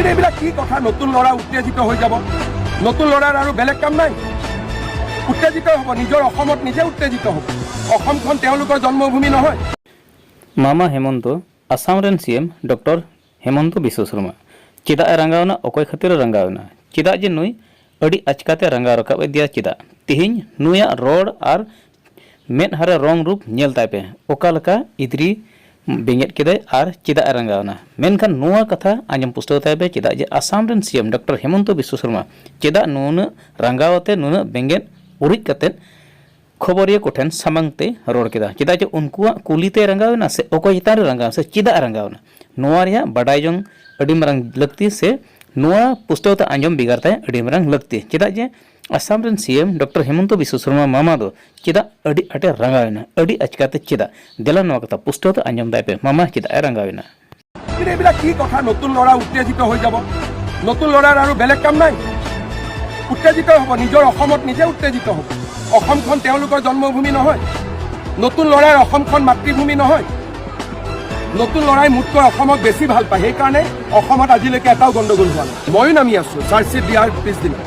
আজিৰ এইবিলাক কি কথা? নতুন ল'ৰা উত্তেজিত হৈ যাব। নতুন ল'ৰাৰ আৰু বেলেগ কাম নাই। উত্তেজিত হ'ব, নিজৰ অসমত নিজে উত্তেজিত হ'ব। অসমখন তেওঁলোকৰ জন্মভূমি নহয়। মামা হেমন্ত আসাম রেন সিএম ডক্টর হেমন্ত বিশ্ব শর্মা চেদা এ রাঙ্গাওনা অকয় খাতির রাঙ্গাওনা চেদা যে নুই আডি আচকাতে রাঙ্গা রকাব দিয়া চেদা। তেহিন নুয়া রড আর মেদহারে রং রূপ নেলতাই পে অকালকা ইদ্রি ᱵᱮᱸᱜᱮᱫ ᱠᱮᱫᱟᱭ ᱟᱨ ᱪᱮᱫᱟᱜ ᱮ ᱨᱟᱸᱜᱟᱣᱱᱟ ᱢᱮᱱᱠᱷᱟᱱ ᱱᱚᱣᱟ ᱠᱟᱛᱷᱟ ᱟᱸᱡᱚᱢ ᱯᱩᱥᱴᱟᱹᱣ ᱛᱟᱭᱵᱮ ᱪᱮᱫᱟᱜ ᱡᱮ ᱟᱥᱟᱢ ᱨᱮᱱ ᱥᱤᱮᱢ ᱰᱚᱠᱴᱚᱨ ᱦᱮᱢᱚᱱᱛᱚ ᱵᱤᱥᱥᱚ ᱥᱚᱨᱢᱟ ᱪᱮᱫᱟᱜ ᱱᱩᱱᱟᱹᱜ ᱨᱟᱸᱜᱟᱣ ᱟᱛᱮ ᱱᱩᱱᱟᱹᱜ ᱵᱮᱸᱜᱮᱫ ᱩᱨᱤᱡ ᱠᱟᱛᱮᱫ ᱠᱷᱚᱵᱚᱨᱤᱭᱟᱹ ᱠᱚᱴᱷᱮᱱ ᱥᱟᱢᱟᱝᱛᱮ ᱨᱚᱲ ᱠᱮᱫᱟ ᱪᱮᱫᱟᱜ ᱡᱮ ᱩᱱᱠᱩᱣᱟᱜ ᱠᱩᱞᱤᱛᱮ ᱨᱟᱸᱜᱟᱣᱮᱱᱟ ᱥᱮ ᱚᱠᱚᱭ ᱪᱮᱛᱟᱱ ᱨᱮ ᱨᱟᱸᱜᱟᱣ ᱥᱮ ᱪᱮᱫᱟᱜ ᱨᱟᱸᱜᱟᱣᱮᱱᱟ ᱱᱚᱣᱟ ᱨᱮᱭᱟᱜ ᱵᱟᱰᱟᱭ ᱡᱚᱝ ᱟᱹᱰᱤ ᱢᱟᱨᱟᱝ ᱞᱟᱹᱠᱛᱤ ᱥᱮ ᱱᱚᱣᱟ ᱯᱩᱥᱴᱟᱹᱣ ᱛᱮ ᱟᱸᱡᱚᱢ ᱵᱷᱮᱜᱟᱨ ᱛᱮ ᱟᱹᱰᱤ ᱢᱟᱨᱟᱝ ᱞᱟᱹᱠᱛᱤ ᱪᱮᱫᱟᱜ ᱡᱮ ᱟᱥᱟᱢ ᱨᱮᱱ ᱥᱤᱮᱢ ᱰᱚᱠᱴᱚᱨ ᱦᱮᱢᱚᱱᱛᱚ ᱵᱤᱥᱥᱚ ᱥᱚᱨᱢᱟ ᱢᱟᱢᱟ ᱫᱚ ᱪᱮᱫᱟᱜ ᱟᱹᱰᱤ ᱟᱴᱮ ᱨᱟᱸᱜᱟᱣᱮᱱᱟ ᱟᱹᱰᱤ ᱟᱪᱠᱟᱛᱮ ᱪᱮᱫᱟᱜ ᱫᱮᱞᱟ ᱱᱚᱣᱟ ᱠᱟᱛᱷᱟ ᱯᱩᱥᱴᱟᱹᱣ ᱛᱮ ᱟᱸᱡᱚᱢ ᱫᱟᱭ ᱯᱮ ᱢᱟᱢᱟ ᱪᱮᱫᱟᱜ ᱮ ᱨᱟᱸᱜᱟᱣᱮᱱᱟ এইবিলাক কি কথা নতুন ল'ৰা উত্তেজিত হৈ যাব নতুন ল'ৰাৰ আৰু বেলেগ কাম নাই উত্তেজিত হ'ব নিজৰ অসমত নিজে উত্তেজিত হ'ব অসমখন তেওঁলোকৰ জন্মভূমি নহয় নতুন ল'ৰাৰ অসমখন মাতৃভূমি নহয় নতুন ল'ৰাই মোতকৈ অসমক বেছি ভালো পায়। সেইকাৰণে অসমত আজিলৈকে এটাও গণ্ডগোল হোৱা নাই। ময়ো নামি আছোঁ চাৰ্জশ্বিট দিয়াৰ পিছদিনা।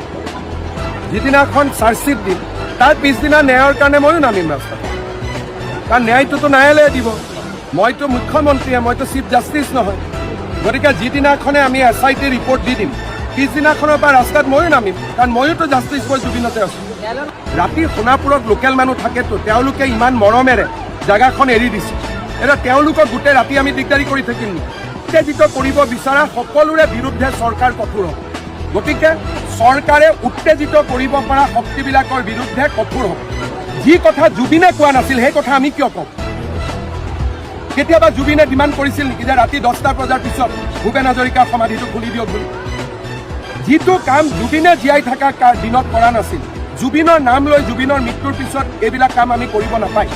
যিদিনাখন চাৰ্জশ্বিট দিম তাৰ পিছদিনা ন্যায়ৰ কাৰণে ময়ো নামিম ৰাস্তাত। কাৰণ ন্যায়টোতো ন্যায়ালয়ে দিব। মইতো মুখ্যমন্ত্ৰীয়ে, মইতো চিফ জাষ্টিছ নহয়। গতিকে যিদিনাখনে আমি এছ আই টি ৰিপৰ্ট দি দিম, পিছদিনাখনৰ পৰা ৰাস্তাত ময়ো নামিম। কাৰণ ময়োতো জাষ্টিছ ফৰ জুবিনতে আছোঁ। ৰাতি সোণাপুৰত লোকেল মানুহ থাকেতো, তেওঁলোকে ইমান মৰমেৰে জেগাখন এৰি দিছে। এতিয়া তেওঁলোকক গোটেই ৰাতি আমি দিগদাৰী কৰি থাকিম। উত্তেজিত কৰিব বিচৰা সকলোৰে বিৰুদ্ধে চৰকাৰ কঠোৰ হ'ব। গতিকে চৰকাৰে উত্তেজিত কৰিব পৰা শক্তিবিলাকৰ বিৰুদ্ধে কঠোৰ যি কথা জুবিনে কোৱা নাছিল, সেই কথা আমি কিয় কওঁ কেতিয়াবা জুবিনে ডিমাণ্ড কৰিছিল নেকি যে ৰাতি দহটা বজাৰ পিছত ভূপেন হাজৰিকাৰ সমাধিটো খুলি দিয়ক বুলি। যিটো কাম জুবিনে জীয়াই থকা দিনত কৰা নাছিল, জুবিনৰ নাম লৈ জুবিনৰ মৃত্যুৰ পিছত এইবিলাক কাম আমি কৰিব নাপায়